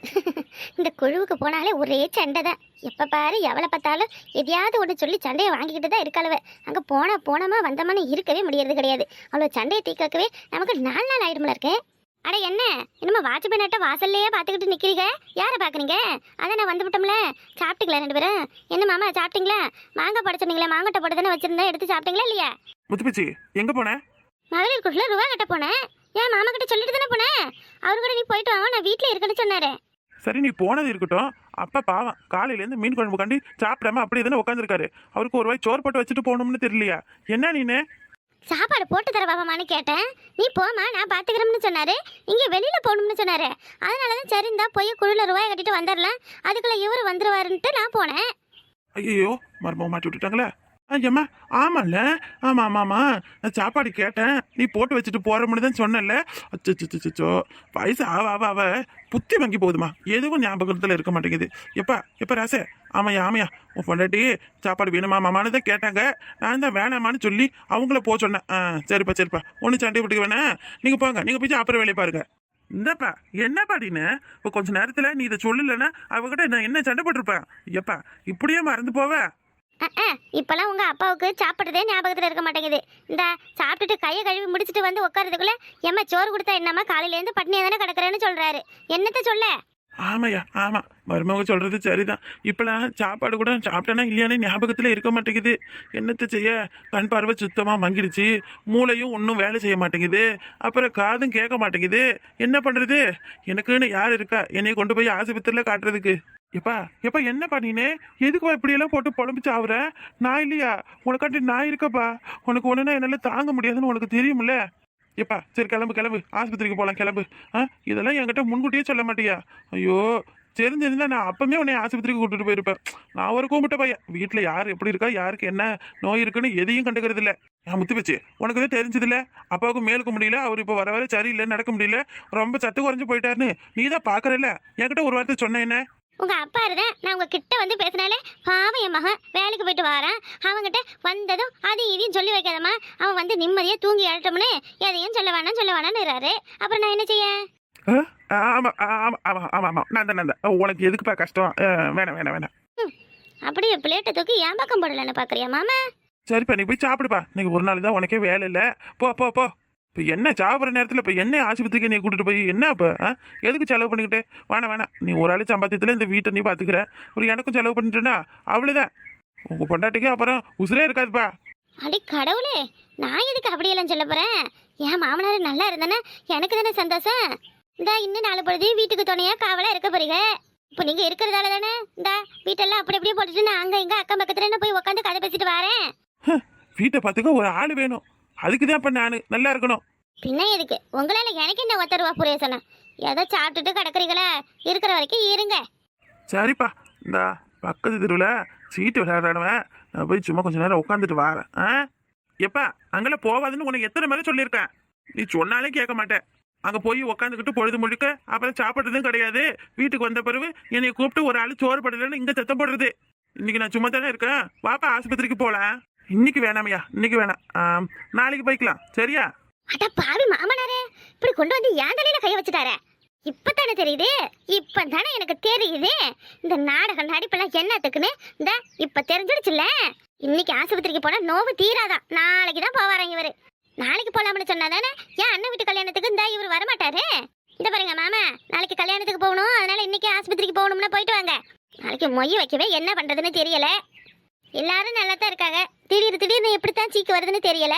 இந்த குழுவுக்கு போனாலே ஒரே சண்டை தான் எப்போ பாரு எவ்வளோ பார்த்தாலும் எதையாவது ஒன்று சொல்லி சண்டையை வாங்கிக்கிட்டு தான் இருக்காளுவ. அங்கே போனா போனோமா வந்தோமான்னு இருக்கவே முடியறது கிடையாது. அவ்வளோ சண்டையை தீர்க்கவே நமக்கு நாலு நாள் ஆயிடும்ல இருக்கே. அட என்ன? இன்னும் வாட்ச்மேன் நட்ட வாசல்லையே பார்த்துக்கிட்டு நிற்கிறீங்க யாரை பார்க்குறீங்க? அதான் நான் வந்து விட்டோம்ல. சாப்பிட்டீங்களா ரெண்டு பேரும்? என்ன மாமா சாப்பிட்டீங்களா? மாங்காய் போட சொன்னீங்களா மாங்கட்டை போட தானே வச்சிருந்தேன். எடுத்து சாப்பிட்டீங்களா இல்லையா? முத்துப்பிச்சி எங்க போன? மகளிர் குட்டில் ரூபா கட்ட போனேன். ஏன் மாமா கிட்ட சொல்லிட்டு தானே போனேன்? அவரு கூட நீ போயிட்டு வாங்க நான் வீட்டில் இருக்கேன்னு சொன்னாரு. சரி நீ போனது இருக்கட்டும். அப்பா பாவம் காலையில இருந்து மீன் குழம்பு கண்டி சாப்பிடாம அப்படியே தானே உட்காந்துருக்காரு அவருக்கு ஒரு வாய் சோறு போட்டு வச்சுட்டு போகணும்னு தெரியலையா? என்ன நீனு? சாப்பாடு போட்டு தர பாப்பாமான்னு கேட்டேன். நீ போமா நான் பார்த்துக்கிறேன்னு சொன்னாரு. இங்கே வெளியில் போகணும்னு சொன்னாரு. அதனால தான் சரி போய் குழுல ரூபாய் கட்டிட்டு வந்துடலாம் அதுக்குள்ள இவர் வந்துருவாருன்ட்டு நான் போனேன். ஐயோ மர்மம் மாட்டி விட்டுட்டாங்களே. ஐயம்மா ஆமாம்ல ஆமாம் ஆமாம் நான் சாப்பாடு கேட்டேன். நீ போட்டு வச்சுட்டு போகிற தான் சொன்னேன்ல. அச்சோ வயசு ஆவ ஆவ அவ புத்தி வங்கி போகுதுமா எதுவும் ஞாபகத்தில் இருக்க மாட்டேங்குது. எப்பா எப்ப ராசே? ஆமாம் ஆமையா. உன் பொண்டாட்டி சாப்பாடு வேணுமா மாமான்னு தான் கேட்டாங்க. நான் தான் வேணாமான்னு சொல்லி அவங்கள போக சொன்னேன். ஆ சரிப்பா சரிப்பா. ஒன்றும் சண்டை விட்டுக்க வேணாம். நீங்கள் போங்க. நீங்கள் போய் அப்புறம் வேலையை பாருங்க. இந்தப்பா என்ன? நீனு இப்போ கொஞ்ச நேரத்தில் நீ இதை சொல்லலைன்னா அவகிட்ட நான் என்ன சண்டை போட்டிருப்பேன்? எப்பா இப்படியே மறந்து போவ? இப்போல்லாம் உங்கள் அப்பாவுக்கு சாப்பிட்டதே ஞாபகத்தில் இருக்க மாட்டேங்குது. இந்த சாப்பிட்டுட்டு கையை கழுவி முடிச்சுட்டு வந்து உட்காரதுக்குள்ளே ஏம்மா சோறு கொடுத்தா என்னம்மா? காலையிலேருந்து பட்னியாக தானே கிடக்குறேன்னு சொல்கிறாரு என்னத்தை சொல்ல? ஆமாய்யா ஆமாம் மருமக சொல்கிறது சரிதான். இப்போலாம் சாப்பாடு கூட சாப்பிட்டேனா இல்லையானே ஞாபகத்தில் இருக்க மாட்டேங்குது. என்னத்த செய்ய? கண் பார்வை சுத்தமாக மங்கிடுச்சு. மூளையும் ஒன்றும் வேலை செய்ய மாட்டேங்குது. அப்புறம் காதும் கேட்க மாட்டேங்குது. என்ன பண்ணுறது எனக்குன்னு யார் இருக்கா? என்னை கொண்டு போய் ஆஸ்பத்திரியில் காட்டுறதுக்கு. எப்பா எப்பா என்னப்பா நீனே? எதுக்குப்பா இப்படியெல்லாம் போட்டு புலம்பிச்சு ஆகுற நான் இல்லையா? உனக்காட்டி நான் இருக்கப்பா. உனக்கு ஒன்றுனா என்னால் தாங்க முடியாதுன்னு உனக்கு தெரியும்ல? எப்பா சரி கிளம்பு கிளம்பு. ஆஸ்பத்திரிக்கு போகலாம் கிளம்பு. ஆ இதெல்லாம் என்கிட்ட முன்கூட்டியே சொல்ல மாட்டியா? ஐயோ தெரிஞ்சிருந்தா நான் அப்பவுமே உன்னை ஆஸ்பத்திரிக்கு கூட்டிட்டு போயிருப்பேன். நான் ஒரு கூப்பிட்ட பையன். வீட்டில் யார் எப்படி இருக்கா யாருக்கு என்ன நோய் இருக்குன்னு எதையும் கண்டுக்கிறது இல்லை. நான் முத்து வச்சு உனக்கு தான் தெரிஞ்சதில்ல? அப்பாவுக்கு மேலுக்கு முடியல அவர் இப்போ வர வர சரியில்லை நடக்க முடியல. ரொம்ப சத்து குறைஞ்சு போயிட்டாருன்னு. நீ தான் பார்க்குறல என்கிட்ட ஒரு வார்த்தை சொன்ன என்ன? உங்க அப்பா இருந்தேன் நான் உங்க கிட்ட வந்து பேசினாலே பாவம் என் மகன். வேலைக்கு போயிட்டு வாரான். அவன்கிட்ட வந்ததும் அதையும் இதையும் சொல்லி வைக்காதம்மா. அவன் வந்து நிம்மதியா தூங்கி அழட்டோம்னு எதையும் சொல்ல வேணாம் சொல்ல வேணாம்னு அப்புறம் நான் என்ன செய்ய? ஆமா ஆமா ஆமா ஆமா ஆமா. நான் தான் உனக்கு எதுக்குப்பா கஷ்டம்? வேணாம் வேணாம் வேணாம். அப்படியே பிளேட்டை தூக்கி ஏன் பக்கம் போடலன்னு பாக்குறியா மாமா? சரிப்பா நீ போய் சாப்பிடுப்பா. இன்னைக்கு ஒரு நாள் தான் உனக்கே வேலை இல்லை. போ போ போ. என்ன சாப்பிட்ற நேரத்தில் இப்போ என்ன ஆஸ்பத்திரிக்கு நீ கூட்டிட்டு போய் என்ன இப்போ ஆ? எதுக்கு செலவு பண்ணிக்கிட்டு? வேணாம் வேணாம். நீ ஒரு ஆள் சம்பாத்தியத்தில் இந்த வீட்டை நீ பார்த்துக்கிற ஒரு எனக்கும் செலவு பண்ணிட்டேன்னா அவ்வளோதான் உங்கள் பொண்டாட்டிக்கு அப்புறம் உசுரே இருக்காதுப்பா. அடி கடவுளே நான் எதுக்கு அப்படியெல்லாம் சொல்ல போறேன்? என் மாமனார் நல்லா இருந்தானே? எனக்கு தானே சந்தோஷம். இந்தா இன்னும் நாலு பொழுது வீட்டுக்கு துணையா காவலா இருக்க போறீங்க. இப்போ நீங்க இருக்கிறதால தானே? இந்த வீட்டெல்லாம் அப்படி அப்படியே போட்டுட்டு நான் அங்க இங்க அக்கம் பக்கத்துல என்ன போய் உட்காந்து கதை பேசிட்டு வரேன். வீட்டை பார்த்துக்க ஒரு ஆள் வேணும். அதுக்கு தான் இப்போ நான் நல்லா இருக்கணும். பின்ன எதுக்கு? உங்களால எனக்கு என்ன ஒத்த ரூபா புரியசனம் ஏதோ சாப்பிட்டுட்டு கிடக்குறீங்களா? இருக்கிற வரைக்கும் இருங்க. சரிப்பா. இந்த பக்கத்து தெருவில் சீட்டு விளையாடுறவன். நான் போய் சும்மா கொஞ்ச நேரம் உட்காந்துட்டு வரேன். ஆ? எப்பா அங்கெல்லாம் போவாதுன்னு உனக்கு எத்தனை முறை சொல்லியிருக்கேன். நீ சொன்னாலே கேட்க மாட்டேன். அங்கே போய் உட்காந்துக்கிட்டு பொழுது முழுக்க அப்புறம் சாப்பிட்றதும் கிடையாது. வீட்டுக்கு வந்த பிறகு என்னை கூப்பிட்டு ஒரு ஆள் சோறு படலன்னு இங்கே சத்தம் போடுறது. இன்னைக்கு நான் சும்மா தானே இருக்கேன். வாப்பா ஆஸ்பத்திரிக்கு போகலாம் இன்னைக்கு வேணாமையா இன்னைக்கு வேணாம். ஆம், நாளைக்கு போய்க்கலாம். சரியா? அட பாவி மாமனாரே இப்படி கொண்டு வந்து ஏன் தலையில கை வச்சுட்டாரே. இப்பதானே தெரியுது? இப்பதானே எனக்கு தெரியுது? இந்த நாடகம் நடிப்பெல்லாம் என்னத்துக்குன்னு? இந்த இப்ப தெரிஞ்சிடுச்சுல்ல இன்னைக்கு ஆஸ்பத்திரிக்கு போனா நோவு தீராதான் நாளைக்கு தான் போவாராங்க இவரு. நாளைக்கு போலாம்னு சொன்னாதானே ஏன் அண்ணன் வீட்டு கல்யாணத்துக்கு இந்த இவர் வரமாட்டாரு? இந்த பாருங்க மாமா நாளைக்கு கல்யாணத்துக்கு போகணும். அதனால இன்னைக்கு ஆஸ்பத்திரிக்கு போகணும்னா போயிட்டு வாங்க. நாளைக்கு மொய் வைக்கவே என்ன பண்றதுன்னு தெரியல. எல்லாரும் நல்லா தான் இருக்காங்க. திடீர் திடீர்னு எப்படித்தான் சீக்கு வருதுன்னு தெரியல.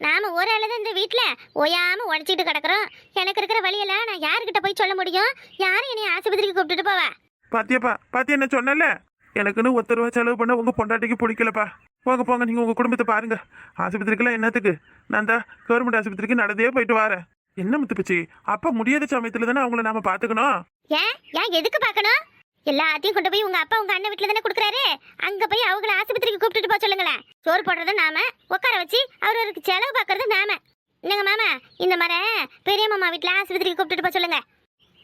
நாம ஒரு ஆளு தான் இந்த வீட்ல ஓயாம உடச்சிட்டு கிடக்குறோம். எனக்கு இருக்கிற வழியெல்லாம் நான் யாருக்கிட்ட போய் சொல்ல முடியும்? யாரும் என்னை ஆஸ்பத்திரிக்கு கூப்பிட்டுட்டு போவா? பாத்தியாப்பா பாத்தியா என்ன சொன்னல எனக்குன்னு ஒத்த ரூபா செலவு பண்ண உங்க பொண்டாட்டிக்கு பிடிக்கலப்பா. போங்க போங்க நீங்க உங்க குடும்பத்தை பாருங்க. ஆஸ்பத்திரிக்கெல்லாம் என்னத்துக்கு? நான் தான் கவர்மெண்ட் ஆஸ்பத்திரிக்கு நடந்தே போயிட்டு வரேன். என்ன முத்துப்பிச்சு அப்ப முடியாத சமயத்துல தானே அவங்கள நாம பாத்துக்கணும்? ஏன்? ஏன் எதுக்கு பார்க்கணும் எல்லாத்தையும் கொண்டு போய் உங்க அப்பா உங்க அண்ணன் வீட்டுல தானே கொடுக்குறாரு? அங்க போய் அவங்கள ஆஸ்பத்திரிக்கு கூப்பிட்டுட்டு போக சொல்லுங்களேன். சோறு போடுறது நாம உட்கார வச்சு அவருக்கு செலவு பார்க்கறது நாம. என்னங்க மாமா இந்த மாதிரி பெரிய மாமா வீட்டுல ஆஸ்பத்திரிக்கு கூப்பிட்டுட்டு போக சொல்லுங்க.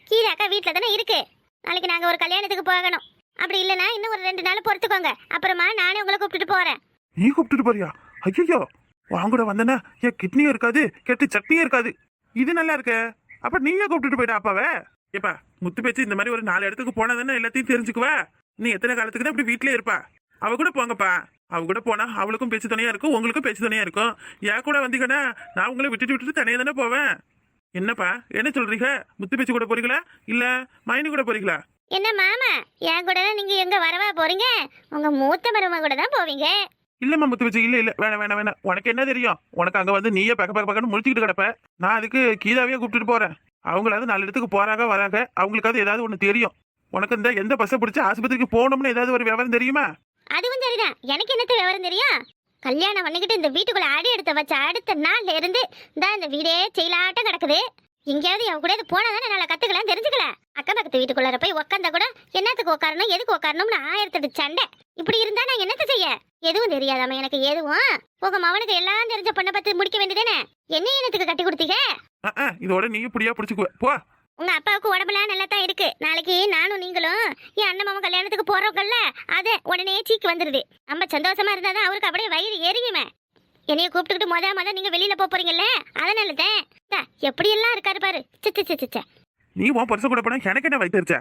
கீழே அக்கா வீட்டுல தானே இருக்கு. நாளைக்கு நாங்க ஒரு கல்யாணத்துக்கு போகணும். அப்படி இல்லைன்னா இன்னும் ஒரு ரெண்டு நாள் பொறுத்துக்கோங்க. அப்புறமா நானே உங்களை கூப்பிட்டுட்டு போறேன். நீ கூப்பிட்டுட்டு போறியா? ஐயோ வாங்கூட வந்தனா என் கிட்னியும் இருக்காது கெட்டு சட்னியும் இருக்காது. இது நல்லா இருக்கு. அப்ப நீயே கூப்பிட்டுட்டு போயிட்டா அப்பாவே. ஏப்பா முத்து பேச்சு இந்த மாதிரி ஒரு நாலு இடத்துக்கு போனா தானே எல்லாத்தையும் தெரிஞ்சுக்குவா? நீ எத்தனை காலத்துக்கு தான் இப்படி வீட்லயே இருப்பா? அவ கூட போங்கப்பா. அவ கூட போனா அவளுக்கும் பேச்சு துணையா இருக்கும் உங்களுக்கும் பேச்சு துணையா இருக்கும். என் கூட வந்தீங்கன்னா நான் உங்களை விட்டுட்டு விட்டுட்டு தனியா தானே போவேன். என்னப்பா என்ன சொல்றீங்க? முத்து பேச்சு கூட போறீங்களா? இல்ல மைனி கூட போறீங்களா? என்ன மாமா என் கூட நீங்க எங்க வரவா போறீங்க? உங்க மூத்த மருமக கூட தான் போவீங்க? இல்லம்மா முத்து பேச்சு இல்ல இல்ல வேணாம் வேணாம் வேணாம். உனக்கு என்ன தெரியும்? உனக்கு அங்க வந்து நீயே பக்க பக்க பக்கன்னு முடிச்சுக்கிட்டு கிடப்ப. நான் அதுக்கு கீதாவையே கூப்பிட்டுட்டு போறேன். அவங்களாவது நாலு இடத்துக்கு போறாங்க வராங்க. அவங்களுக்காவது ஏதாவது ஒண்ணு தெரியும். உனக்கு இந்த எந்த பஸ்ஸை பிடிச்சி ஆஸ்பத்திரிக்கு போகணும்னு ஏதாவது ஒரு விவரம் தெரியுமா? அதுவும் சரிதான். எனக்கு என்னத்த விவரம் தெரியும்? கல்யாணம் பண்ணிக்கிட்டு இந்த வீட்டுக்குள்ள அடி எடுத்து வச்ச அடுத்த நாள்ல இருந்து தான் இந்த வீடே செயலாட்டம் கிடக்குது. எங்கேயாவது என் கூட போனா தானே நல்லா கத்துக்கலாம் தெரிஞ்சுக்கல. அக்கம் பக்கத்து வீட்டுக்குள்ளார போய் உக்காந்தா கூட என்னத்துக்கு உட்காரணும் எதுக்கு உட்காரணும்னு ஆயிரத்தெட்டு சண்டை. இப்படி இருந்தா நான் என்னத்த செய்ய? எதுவும் தெரியாதாம எனக்கு எதுவும்? உங்க மவனுக்கு எல்லாம் தெரிஞ்ச பொண்ணை பார்த்து முடிக்க வேண்டியதானே என்ன என்னத்துக்கு கட்டி கொடுத்தீங்க? இதோட நீ இப்படியா பிடிச்சிக்குவ. போ. உங்க அப்பாவுக்கு உடம்புலாம் நல்லா தான் இருக்கு. நாளைக்கு நானும் நீங்களும் என் அண்ணன் மாமன் கல்யாணத்துக்கு போறோம்ல அது உடனே சீக்கு வந்துருது. நம்ம சந்தோஷமா இருந்தாதான் அவருக்கு அப்படியே வயிறு எரியுமே. என்னைய கூப்பிட்டுக்கிட்டு மொத மொத நீங்க வெளியில போறீங்கல்ல அதனால தான் எப்படி எல்லாம் இருக்காரு பாரு. சிச்ச சிச்ச நீ உன் பரிசு கூட போனா எனக்கு என்ன வைத்திருச்ச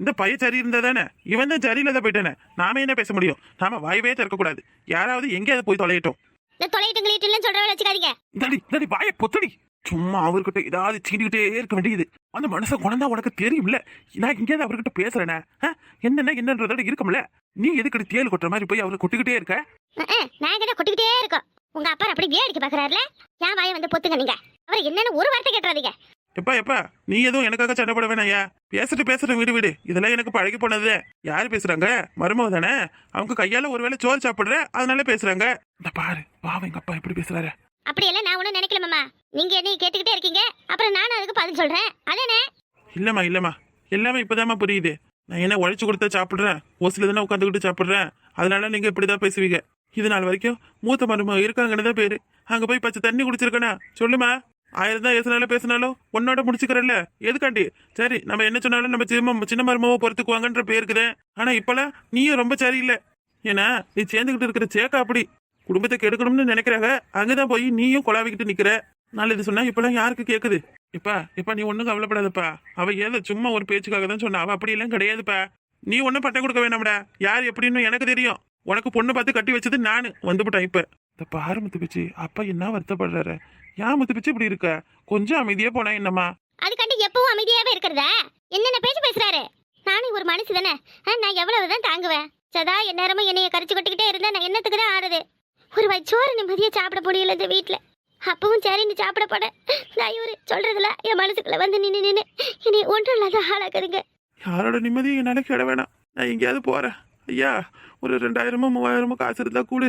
இந்த பையன் சரி இருந்தா தானே இவன் தான் சரியில்லாத போயிட்டானே. நாம என்ன பேச முடியும்? நாம வாயவே திறக்க கூடாது யாராவது எங்கேயாவது போய் தொலையட்டும். சும்மா அவர்கிட்ட ஏதாவது சீண்டிக்கிட்டே இருக்க வேண்டியது. அந்த மனசை குணந்தா உனக்கு தெரியும்ல? நான் எங்கேயாவது அவர்கிட்ட பேசுறேனே? என்னென்ன என்னன்றதோட இருக்கும்ல நீ எதுக்கு தேல் கொட்டுற மாதிரி போய் அவரை கொட்டிக்கிட்டே இருக்க? நான் கிட்ட கொட்டிக்கிட்டே இருக்கோம். உங்க அப்பா அப்படி வேடிக்கை பாக்குறாருல? என் வாயை வந்து பொத்துங்க நீங்க. அவர் என்னன்னு ஒரு வார்த்தை கேட்டுறாதீங்க. எப்பா எப்பா நீ எதுவும் எனக்காக சண்டை போட வேணாயா பேசிட்டு பேசுற வீடு வீடு. இதெல்லாம் எனக்கு பழகி போனது. யாரு பேசுறாங்க? மருமக தானே? அவங்க கையால ஒருவேளை சோறு சாப்பிடுற அதனால பேசுறாங்க. இந்த பாரு பாவம் எங்க அப்பா எப்படி பேசுறாரு. அப்படியெல்லாம் நான் ஒன்றும் நினைக்கல மாமா. நீங்க என்னைய கேட்டுக்கிட்டே இருக்கீங்க? அப்புறம் நானும் அதுக்கு பதில் சொல்றேன். அதானே? இல்லம்மா இல்லம்மா. எல்லாமே இப்பதாம்மா புரியுது. நான் என்ன உழைச்சு கொடுத்தா சாப்பிடுறேன்? ஓசில தானே உட்காந்துக்கிட்டு சாப்பிடுறேன்? அதனால நீங்க இப்படிதான் பேசுவீங்க. இது நாள் வரைக்கும் மூத்த மருமக இருக்காங்கன்னு தான் பேரு. அங்க போய் பச்சை தண்ணி குடிச்சிருக்கனா? சொல்லுமா. ஆயிரம் தான் பேசினாலும் பேசினாலும் உன்னோட முடிச்சுக்கிறல்ல எதுக்காண்டி? சரி நம்ம என்ன சொன்னாலும் நம்ம சின்ன சின்ன மருமவை பொறுத்துக்குவாங்கன்ற பேருக்குதேன் ஆனா இப்பெல்லாம் நீயும் ரொம்ப சரியில்லை. ஏன்னா நீ சேர்ந்துக்கிட்டு இருக்கிற சேக்கா அப்படி. குடும்பத்தை கெடுக்கணும்னு நினைக்கிறாங்க அங்கதான் போய் நீயும் குழாவிக்கிட்டு நிக்கிற. நல்லது சொன்னா இப்பெல்லாம் யாருக்கு கேக்குது? இப்பா இப்பா நீ ஒண்ணும் கவலைப்படாதப்பா. அவ ஏதோ சும்மா ஒரு பேச்சுக்காக தான் சொன்னா. அவ அப்படி எல்லாம் கிடையாதுப்பா. நீ ஒன்றும் பட்டம் கொடுக்க வேணாம்டா யார் எப்படின்னு எனக்கு தெரியும். உனக்கு பொண்ணு பார்த்து கட்டி வச்சது நானு. வந்துவிட்டேன் இப்ப. இந்த பாரு வச்சு அப்பா என்ன வருத்தப்படுறாரு? ஏன் முத்து பிச்சு இப்படி இருக்க? கொஞ்சம் அமைதியா போனா என்னம்மா? அதுக்காண்டி எப்பவும் அமைதியாவே இருக்கிறதா. என்னென்ன பேச்சு பேசுறாரு? நானும் ஒரு மனுஷு தானே. நான் எவ்வளவுதான் தாங்குவேன். சதா எந்நேரமும் என்னைய கரிச்சு கொட்டிக்கிட்டே இருந்தா நான் என்னத்துக்கு தான் ஆறுது? ஒரு வச்சோறு நிம்மதியா சாப்பிட முடியல இந்த வீட்டுல அப்பவும் சரி நீ சாப்பிட போட. நான் இவரு சொல்றதுல என் மனசுக்குள்ள வந்து நின்னு நின்னு இனி ஒன்றும் இல்லாத ஆளாக்குதுங்க. யாரோட நிம்மதியும் என்னால கிட வேணாம். நான் எங்கேயாவது போறேன். ஐயா ஒரு ரெண்டாயிரமோ மூவாயிரமோ காசு இருந்தால் கூடு.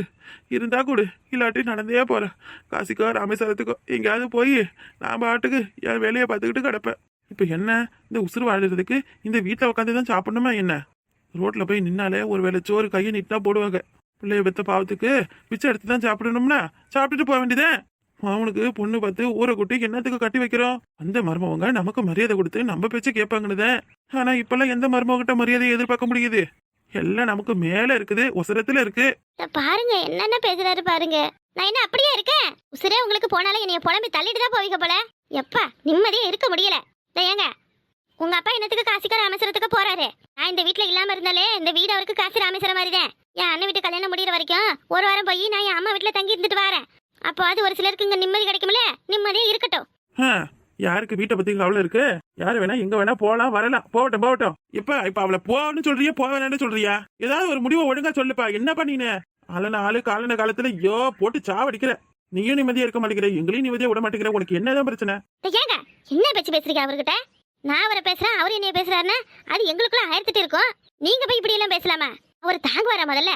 இருந்தால் கூடு. இல்லாட்டி நடந்தே போகிறேன் காசிக்கோ ராமேஸ்வரத்துக்கோ எங்கேயாவது போய் நான் பாட்டுக்கு என் வேலையை பார்த்துக்கிட்டு கிடப்பேன். இப்போ என்ன? இந்த உசுறு வாழ்கிறதுக்கு இந்த வீட்டில் உட்காந்து தான் சாப்பிடணுமா என்ன? ரோட்டில் போய் நின்னாலே ஒரு வேளை சோறு கையை நீட்டா போடுவாங்க. பிள்ளைய பெத்த பாவத்துக்கு பிச்சை எடுத்து தான் சாப்பிடணும்னா சாப்பிட்டுட்டு போக வேண்டியதே. அவனுக்கு பொண்ணு பார்த்து ஊரை குட்டி என்னத்துக்கு கட்டி வைக்கிறோம்? அந்த மருமவங்க நமக்கு மரியாதை கொடுத்து நம்ம பேச்சு கேட்பாங்கன்னு ஆனா இப்பெல்லாம் எந்த மருமகிட்ட மரியாதையை எதிர்பார்க்க முடியுது? எல்லாம் நமக்கு மேல இருக்குது உசரத்துல இருக்கு. பாருங்க என்னென்ன பேசுறாரு பாருங்க. நான் என்ன அப்படியே இருக்கேன்? உசுரே உங்களுக்கு போனாலும் என்னைய புலம்பி தள்ளிட்டு தான் போவீங்க போல. எப்பா நிம்மதியா இருக்க முடியல. ஏங்க உங்க அப்பா என்னத்துக்கு காசிக்க ராமேஸ்வரத்துக்கு போறாரு? நான் இந்த வீட்ல இல்லாம இருந்தாலே இந்த வீடு அவருக்கு காசி ராமேஸ்வரம் மாதிரி தான் என் அண்ணன் வீட்டு கல்யாணம் முடியிற வரைக்கும் ஒரு வாரம் போய் நான் என் அம்மா வீட்ல தங்கி இருந்துட்டு வரேன். அப்போ அது ஒரு சிலருக்கு இங்க நிம்மதி கிடைக்கும்ல? நிம்மதியா இருக்கட்டும். யாருக்கு வீட்டை பத்தி கவலை இருக்கு? யாரு வேணா எங்க வேணா போலாம் வரலாம். போகட்டும் போகட்டும். இப்ப இப்ப அவளை போகணும்னு சொல்றியா போக வேணாம்னு சொல்றியா? ஏதாவது ஒரு முடிவை ஒழுங்கா சொல்லுப்பா. என்ன பண்ணினு அலன ஆளு காலன காலத்துல ஐயோ போட்டு சாவடிக்கிற. நீயும் நிம்மதியா இருக்க மாட்டேங்கிற. எங்களையும் நிம்மதியா விட மாட்டேங்கிற. உனக்கு என்னதான் பிரச்சனை? ஏங்க என்ன பேச்சு பேசுறீங்க அவர்கிட்ட? நான் அவரை பேசுறேன் அவர் என்னைய பேசுறாருன்னா அது எங்களுக்குள்ள ஆயிரத்திட்டு இருக்கும். நீங்க போய் இப்படி எல்லாம் பேசலாமா? அவர் தாங்குவாரா முதல்ல?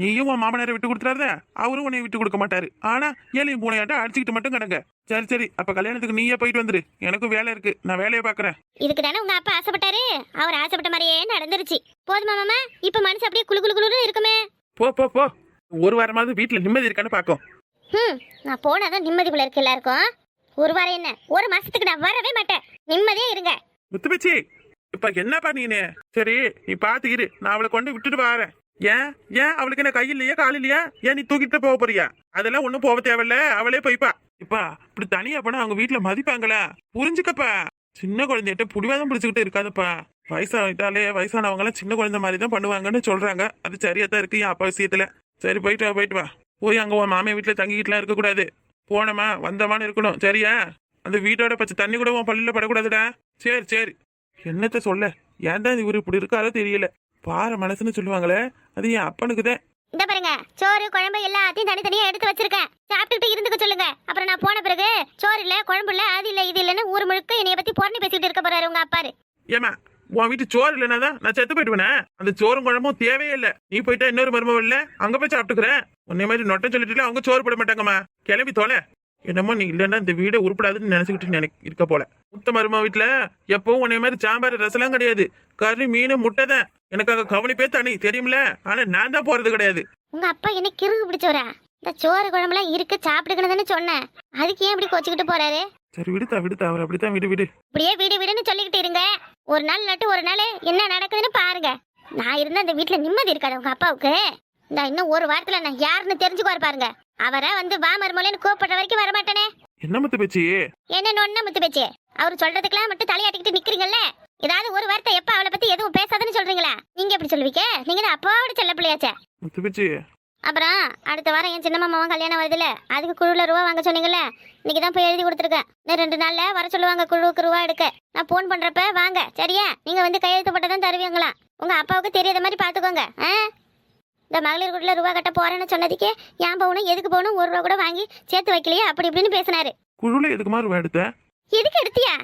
நீயும் உன் மாமனாரை விட்டு கொடுத்துறாத அவரும் உன்னை விட்டு கொடுக்க மாட்டாரு. ஆனா ஏழையும் பூனையாட்ட அடிச்சுக்கிட்டு மட்டும் கிடங்க. சரி சரி அப்ப கல்யாணத்துக்கு நீயே போயிட்டு வந்துரு. எனக்கும் வேலை இருக்கு. நான் வேலையை பாக்குறேன் இதுக்கு தானே உங்க அப்பா ஆசைப்பட்டாரு? அவர் ஆசைப்பட்ட மாதிரியே நடந்துருச்சு. போதுமா மாமா? இப்ப மனசு அப்படியே குளு குளு குளுன்னு இருக்குமே. போ போ போ. ஒரு வாரமாவது வீட்டுல நிம்மதி இருக்கான்னு பாக்கும் ஹம் நான் போனாதான் நிம்மதிக்குள்ள இருக்கு எல்லாருக்கும். ஒரு வாரம் என்ன? ஒரு மாசத்துக்கு நான் வரவே மாட்டேன். நிம்மதியா இருங்க. முத்துப்பிச்சி இப்ப என்னப்பா நீனு? சரி நீ பாத்துக்கிரு. நான் அவளை கொண்டு விட்டுட்டு வரேன். ஏன்? ஏன்? அவளுக்கு என்ன கை இல்லையா கால் இல்லையா? ஏன் நீ தூக்கிட்டு போக போறியா? அதெல்லாம் ஒண்ணும் போக தேவையில்ல. அவளே போய்ப்பா இப்பா இப்படி தனியா போனா அவங்க வீட்டுல மதிப்பாங்களா? புரிஞ்சுக்கப்பா. சின்ன குழந்தைகிட்ட புடிவாதம் பிடிச்சுக்கிட்டு இருக்காதப்பா. வயசாகிட்டாலே வயசானவங்க எல்லாம் சின்ன குழந்தை மாதிரி தான் பண்ணுவாங்கன்னு சொல்றாங்க. அது சரியா தான் இருக்கு என் அப்பா விஷயத்துல. சரி போயிட்டு வா போயிட்டு வா. போய் அங்க உன் மாமியா வீட்டுல தங்கிக்கிட்டுலாம் இருக்கக்கூடாது. போனோமா? வந்தமான்னு இருக்கணும். சரியா? அந்த வீட்டோட பச்சை தண்ணி கூட உன் பள்ளியில படக்கூடாதுடா. சரி சரி. என்னத்த சொல்ல? ஏன் தான் இவர் இப்படி இருக்காரோ தெரியல. பாரு மனசுன்னு சொல்லுவாங்களே அது என் அப்பனுக்கு தான் இந்த பாருங்க சோறு குழம்பு எல்லாத்தையும் தனித்தனியா எடுத்து வச்சிருக்கேன். சாப்பிட்டுட்டு இருந்துக்க சொல்லுங்க. அப்புறம் நான் போன பிறகு சோறு இல்ல குழம்பு இல்ல அது இல்ல இது இல்லன்னு ஊர் முழுக்க என்னைய பத்தி பொறணி பேசிட்டு இருக்க போறாரு உங்க அப்பாரு. ஏமா உன் வீட்டு சோறு இல்லைனா தான் நான் செத்து போயிடுவேனே? அந்த சோறும் குழம்பும் தேவையே இல்லை. நீ போயிட்டா இன்னொரு மருமவ இல்ல? அங்க போய் சாப்பிட்டுக்கிறேன். உன்னை மாதிரி நொட்டை சொல்லிட்டு அவங்க சோறு போட மாட்டாங்கம்மா. கிளம்பி தோலை. என்னமோ நீ இல்லைன்னா இந்த வீடை உருப்படாதுன்னு நினைச்சுக்கிட்டு நினை இருக்க போல. முத்த மரும வீட்டுல எப்பவும் உன்னை மாதிரி சாம்பார் ரசம்லாம் கிடையாது. கறி மீன் முட்டை தான். எனக்கு அங்க கவனிப்பே தனி தெரியுமில? ஆனா நான் தான் போறது கிடையாது. உங்க அப்பா என்ன கிறுகு பிடிச்சவரா? இந்த சோறு குழம்புலாம் இருக்கு சாப்பிட்டுக்கணும்னு சொன்னேன். அதுக்கு ஏன் இப்படி கோச்சிக்கிட்டு போறாரு? சரி விடுத்தா விடுத்தா அவர் அப்படித்தான் விடு விடு. இப்படியே வீடு வீடுன்னு சொல்லிக்கிட்டு இருங்க. ஒரு நாள் நட்டு ஒரு நாள் என்ன நடக்குதுன்னு பாருங்க. நான் இருந்த அந்த வீட்டுல நிம்மதி இருக்காது உங்க அப்பாவுக்கு. இந்த இன்னும் ஒரு வாரத்துல நான் யாருன்னு தெரிஞ்சுக்குவார் பாருங்க. அவரை வந்து வா மருமலைன்னு கூப்பிடுற வரைக்கும் வரமாட்டானே. என்ன மத்த பேச்சு? என்ன நொன்ன முத்து பேச்சு? அவர் சொல்றதுக்கெல்லாம் மட்டும் தலையாட்டிக்கிட்டு நிக்கிறீங்கல்ல? ஏதாவது ஒரு வார்த்தை எப்ப அவளை பத்தி எதுவும் பேசாதுன்னு சொல்றீங்களா? நீங்க எப்படி சொல்லுவீங்க? நீங்க தான் அப்பாவோட செல்ல பிள்ளையாச்சே. முத்து பேச்சு. அப்புறம் அடுத்த வாரம் என் சின்ன மாமாவும் கல்யாணம் வருதுல்ல? அதுக்கு குழுவில் ரூபா வாங்க சொன்னீங்கல்ல? இன்னைக்கு தான் போய் எழுதி கொடுத்துருக்கேன். இன்னும் ரெண்டு நாள்ல வர சொல்லுவாங்க குழுவுக்கு ரூபா எடுக்க. நான் ஃபோன் பண்றப்ப வாங்க சரியா? நீங்க வந்து கையெழுத்து போட்டு தான் தருவீங்களா? உங்க அப்பாவுக்கு தெரியாத மாதிரி பாத்துக்கோங்க ஆ? இந்த மகளிர் குழுல ரூபா கட்ட போறேன்னு சொன்னதுக்கே ஏன் போகணும் எதுக்கு போகணும் ஒரு ரூபா கூட வாங்கி சேர்த்து வைக்கலையே? அப்படி இப்படின்னு பேசினாரு. குழுல எதுக்கு மாதிரி எடுத்த? எதுக்கு எடுத்தியா?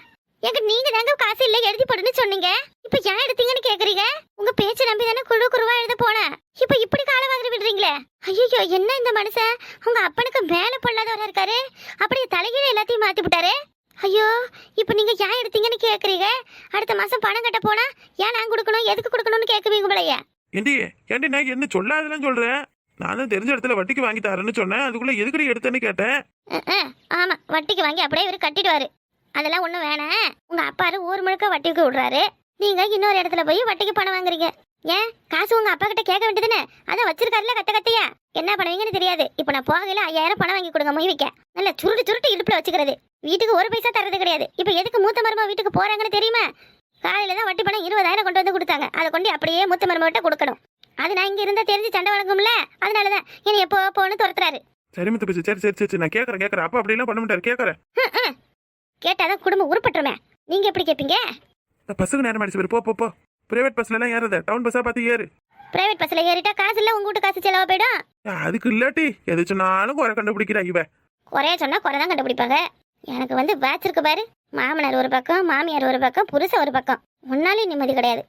எங்க நீங்க தாங்க காசு இல்ல எழுதி போடுன்னு சொன்னீங்க. இப்ப ஏன் எடுத்தீங்கன்னு கேக்குறீங்க? உங்க பேச்சை நம்பி தானே குழு குருவா எழுத போனேன் இப்ப இப்படி காலவாதிரி விடுறீங்களே? ஐயோ என்ன இந்த மனுஷன்? உங்க அப்பனுக்கு மேல பொல்லாதவரா இருக்காரு. அப்படியே தலைகீழ எல்லாத்தையும் மாத்தி விட்டாரு. ஐயோ இப்ப நீங்க ஏன் எடுத்தீங்கன்னு கேக்குறீங்க? அடுத்த மாசம் பணம் கட்ட போனா ஏன் நான் கொடுக்கணும்? எதுக்கு கொடுக்கணும்னு கேக்குவீங்க போலயே? ஏண்டி ஏண்டி நான் என்ன சொல்லாதெல்லாம் சொல்றேன் நானும் தெரிஞ்ச இடத்துல வட்டிக்கு வாங்கி தரேன்னு சொன்னேன். அதுக்குள்ள எதுக்குடி எடுத்தேன்னு கேட்டேன்? ஆமா வட்டிக்கு வாங்கி அப்படியே இவரு கட்டிடுவாரு. அதெல்லாம் ஒண்ணும் வேணாம். உங்க அப்பாரு ஊர் முழுக்க வட்டிக்கு விடுறாரு. நீங்க இன்னொரு இடத்துல போய் வட்டிக்கு பணம் வாங்குறீங்க. ஏன்? காசு உங்க அப்பா கிட்ட கேட்க வேண்டியதுன்னு அதான் வச்சிருக்காருல கத்த கத்தையா என்ன பண்ணுவீங்கன்னு தெரியாது. இப்ப நான் போகையில ஐயாயிரம் பணம் வாங்கி கொடுங்க மொய் வைக்க. நல்ல சுருட்டு சுருட்டு இடுப்புல வச்சுக்கிறது. வீட்டுக்கு ஒரு பைசா தர்றது கிடையாது. இப்ப எதுக்கு மூத்த மருமா வீட்டுக்கு போறாங்கன்னு தெரியுமா? காலையில தான் வட்டி பணம் இருபதாயிரம் கொண்டு வந்து கொடுத்தாங்க. அதை கொண்டு அப்படியே மூத்த மருமகிட்ட கொடுக்கணும். அது நான் இங்க இருந்தா தெரிஞ்சு சண்டை வழங்கும்ல? அதனாலதான் என்னை எப்போ போன்னு துரத்துறாரு. சரி முத்து பேச்சு சரி சரி சரி நான் கேட்கறேன் கேட்கறேன் அப்பா அப்படிலாம் பண்ண மாட்டாரு. கேட்கறேன் கேட்டாதான் குடும்பம் உருப்பட்டுருமே. நீங்க எப்படி கேட்பீங்க பஸ்ஸுக்கு நேரம் ஆயிடுச்சு பாரு, போ போ போ. பிரைவேட் பஸ்ல எல்லாம் ஏறாத. டவுன் பஸ்ஸா பார்த்து ஏறு. பிரைவேட் பஸ்ல ஏறிட்டா காசு இல்ல உங்க வீட்டு காசு செலவா போயிடும்? அதுக்கு இல்லாட்டி எது சொன்னாலும் குறை கண்டுபிடிக்கிறா இவ. குறைய சொன்னா குறை தான் கண்டுபிடிப்பாங்க. எனக்கு வந்து பேட்ச் இருக்கு பாரு. மாமனார் ஒரு பக்கம் மாமியார் ஒரு பக்கம் புருஷன் ஒரு பக்கம். முன்னாலே நிம்மதி கிடையாது.